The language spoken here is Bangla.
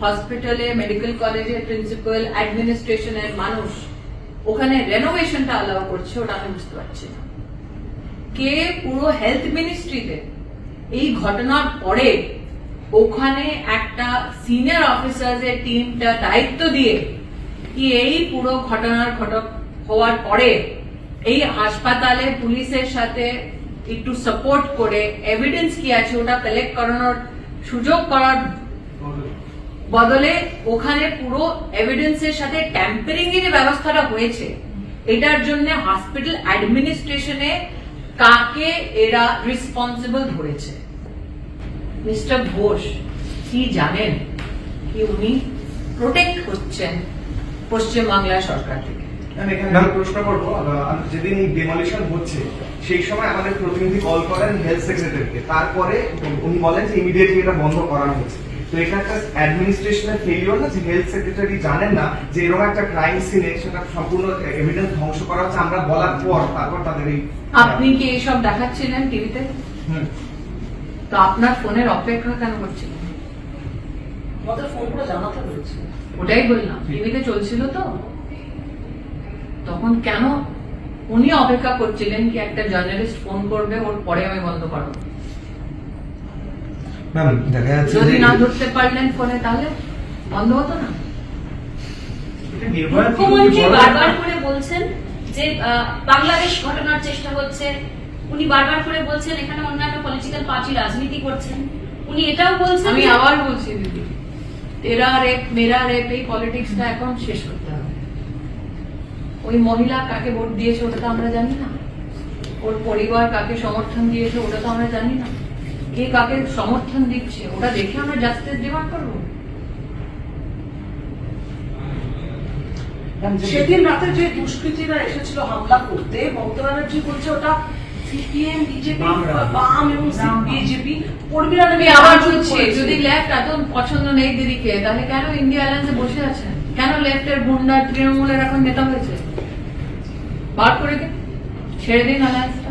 হসপিটালে মেডিকেল কলেজের প্রিন্সিপাল অ্যাডমিনিস্ট্রেশনের মানুষ, ওখানে রেনোভেশনটা অ্যালাউ করছে, ওটা আমি বুঝতে পারছি না। কে পুরো হেলথ মিনিস্ট্রিতে এই ঘটনার পরে ওখানে একটা সিনিয়র অফিসারদের টিমটা দায়িত্ব দিয়ে কি এই পুরো ঘটনার ঘটক হওয়ার পরে এই হাসপাতালে পুলিশের সাথে একটু সাপোর্ট করে এভিডেন্স কি আছে, ওটা কালেক্ট করানোর সুযোগ করার বদলে ওখানে পুরো এভিডেন্সের সাথে ট্যাম্পারিং এর ব্যবস্থাটা হয়েছে, এটার জন্য হসপিটাল অ্যাডমিনিস্ট্রেশনে কাকে এরা রেসপন্সিবল ধরেছে? মিস্টার ঘোষ, কি জানেন কি উনি প্রোটেক্ট হচ্ছেন পশ্চিমবাংলা সরকার থেকে? আমি প্রশ্ন করব যেদিন ডেমলিশন হচ্ছে, সেই সময় আমাদের প্রতিনিধি কল করেন হেলথ সেক্রেটারিকে তারপরে উনি বলেন যে ইমিডিয়েটলি এটা বন্ধ করানো হচ্ছে। তো এটা একটা অ্যাডমিনিস্ট্রেশনের ফেলিওর না যে হেলথ সেক্রেটারি জানেন না যে এরকম একটা ক্রাইম সিনে সেটা সম্পূর্ণ এভিডেন্স ধ্বংস করা হচ্ছে আমরা বলার পর তারপর তাদের এই আপনি কি এইসব দেখাচ্ছিলেন টিভিতে তো আপনার ফোনের অপেক্ষা কেন করছিলেন আমাদের ফোন করে জানাতে হয়েছে। ওটাই বললাম টিভিতে চলছিল তো। তখন কেন উনি অপেক্ষা করছিলেন কি একটা জার্নালিস্ট ফোন করবে ওর পরে আমি বন্ধ করো ম্যাম দেখা যাচ্ছে যদি না ধরতে পারলেন ফোনে তাহলে বন্ধ হতো না? মুখ্যমন্ত্রী বারবার করে বলছেন যে বাংলাদেশ ঘটনার চেষ্টা হচ্ছে। উনি বারবার করে বলছেন এখানে অন্যান্য পলিটিক্যাল পার্টি রাজনীতি করছেন উনি এটাও বলছেন আমি আবার বলছি দিদি তেরা রেপ মেরা রেপ এই পলিটিক্সটা এখন শেষ করতে হবে। ওই মহিলা কাকে ভোট দিয়েছে ওটা তো আমরা জানি না। ওর পরিবার কাকে সমর্থন দিয়েছে ওটা তো আমরা জানি না। কে কাকে সমর্থন দিচ্ছে ওটা দেখে আমরা জাস্টিস ডিমান্ড করব? সেদিন রাতে যে দুষ্কৃতীরা এসেছিল হামলা করতে মমতা ব্যানার্জি বলছে ওটা সিপিএম বিজেপি বাম এবং বিজেপি কর্মীরা নাকি আবার যদি লেফট এত পছন্দ নেই দিদিকে তাহলে কেন ইন্ডিয়া অ্যালায়েন্সে বসে আছেন কেন লেফটের গুন্ডা তৃণমূলের এখন নেতা হয়েছে? বার করে দিন ছেড়ে দিন অ্যালায়েন্সটা